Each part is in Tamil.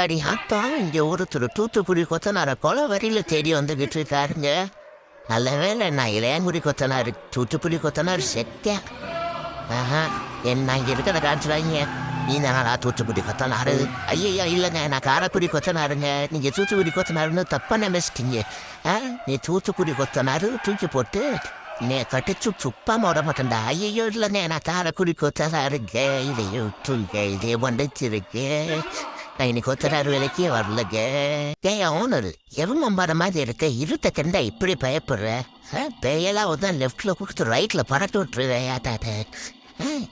ஆத்தாடி ஆத்தா இங்க ஒருத்தர் தூத்துக்குடி கொத்தனார கொலை வரியில தேடி வந்துகிட்டு இருக்காருங்க நல்ல வேலை நான் இளையாங்குடி கொத்தனார் தூத்துக்குடி கொத்தனார் செத்தேன். ஆஹா என்ன இங்கே இருக்கிற காட்டுறாங்க. நீ நானா தூத்துக்குடி கொத்தனாரு. ஐயா இல்லைங்க நான் காரைக்குடி கொத்தனாருங்க. நீங்க தூத்துக்குடி கொத்தனாருன்னு தப்பா நினைச்சிட்டீங்க. ஆ நீ தூத்துக்குடி கொத்தனாரு தூக்கி போட்டு நீ கட்டிச்சு சுப்பா விட மாட்டேன்டா. ஐயோ இல்லைண்ணே நான் காரைக்குடி கொத்தனாருங்க. இதையோ தூங்க இதே வந்துச்சிருக்கேன் நான் இன்னைக்கு கொத்தனார் வேலைக்கே வரலங்க. ஏன் ஓனர் எவன் மம்பார மாதிரி இருக்க இருட்ட தெரிந்தா இப்படி பயப்படுற? ஆ, பேயெல்லாம் வந்து லெஃப்ட்ல கொடுத்து ரைட்ல பறக்க விட்டுருவேயா ஏட்டாட்ட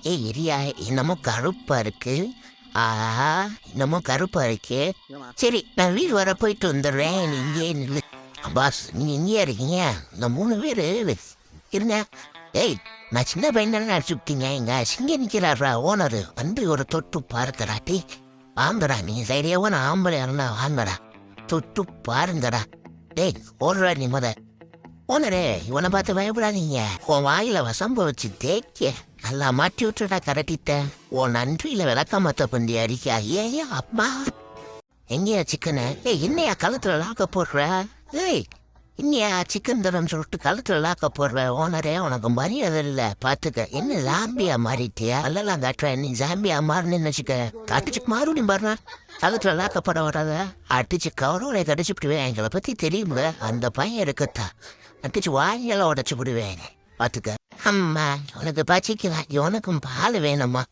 ஏ எரியா என்னமோ கருப்பா இருக்கு. ஆஹா என்னமோ கருப்பா இருக்கு. சரி நான் வீடு வர போயிட்டு வந்துடுறேன். நீ இங்கே நில்லு. பாஸ் நீங்க இங்கேயா இருக்கீங்க. இந்த மூணு பேர் இருங்க. ஏய் நான் சின்ன பையன் தானே அடிச்சுட்டீங்க எங்க சிங்க நிக்கிறாரா ஓனர் வந்து ஒரு தொட்டு பார்க்கறா ஆம்படா நீ தைரியமான ஆம்பளை இருந்தா ஆம்படா தொட்டு பாருந்தடா டேய் ஓடுறா நீ முத. ஓனரே இவனை பார்த்து பயப்படாதீங்க. உன் வாயில வசம்ப வச்சு தேய்க்க. நல்லா மாட்டி விட்டுடா கரட்டிட்டேன் உன் நன்றியில விளக்க மத்த பண்டி அடிக்கா. ஏயா அப்பா. எங்கேயா சிக்கனு? ஏய் என்னையா கழுத்துல லாக்க போடுற? ஏய் இன்னையா சிக்கன் தரம் சொல்லிட்டு கழுத்துல லாக்க போடுற ஓனரே உனக்கு மரியாதை இல்ல. பாத்துக்க என்ன ஜாம்பியா மாறிட்டியா? அல்லலாம் காட்டுற நீ ஜாம்பியா மாறினு வச்சுக்க அடிச்சு மறுபடியும் பாருங்க கழுத்துல லாக்க போட வராத. அடிச்சு கவரோட கடிச்சு விடுவேன் எங்களை பத்தி தெரியும்ல. அந்த பையன் இருக்கத்தா அடிச்சு வாயெல்லாம் உடச்சு விடுவேன். பாத்துக்க. அம்மா உனக்கு பச்சிக்கலாம் உனக்கும் பால் வேணுமா?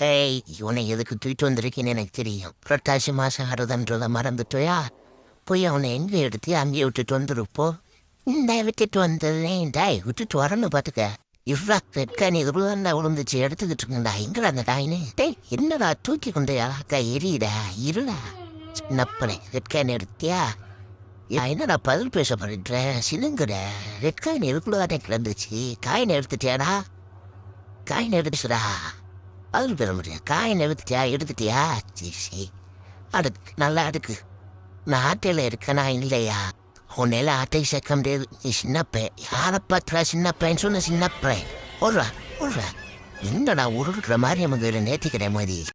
ஹேய் இவனை எதுக்கு தூக்கிட்டு வந்திருக்கேன்னு எனக்கு தெரியும். புரட்டாசி மாசம் ஆறுதுன்றத மறந்துட்டோயா? போய் அவனை எங்க எடுத்து அங்கேயே விட்டுட்டு வந்துருப்போ இந்த விட்டுட்டு வந்ததுலேன் டாய் விட்டுட்டு வரணும் பாத்துக்க இவ்வளோ ரெட்கானி இதுதான் விழுந்துச்சு எடுத்துக்கிட்டு இருக்கேன்டா எங்கடா அந்த டாயின்னு டேய் என்னடா தூக்கி கொண்டு அக்கா எரியுடா இருடா சின்னப்பனே ரெட்கானி எடுத்தியா என்னடா பதில் பேச பண்ணிட்டேன் சிலுங்குட ரெட் காயின் எதுக்குள்ளதானே கிடந்துச்சு காயின் எடுத்துட்டியாடா காயின் எடுத்துச்சுடா பதில் பெற முடியும் காயின் எடுத்துட்டியா எடுத்துட்டியா சரி சரி அடுக்கு நல்லா அடுக்கு நாட்டில் இருக்கனா இல்லையா? உன்னையில ஆட்டை சேர்க்க முடியாது நீ சின்னப்பேன் யாரை பார்த்துடா சின்னப்பேன்னு சொன்ன சின்னப்பேன் ஓடுறா ஓடுறா. என்னடா உருடுற மாதிரி நமக்கு நேத்திக்கிற மாதிரி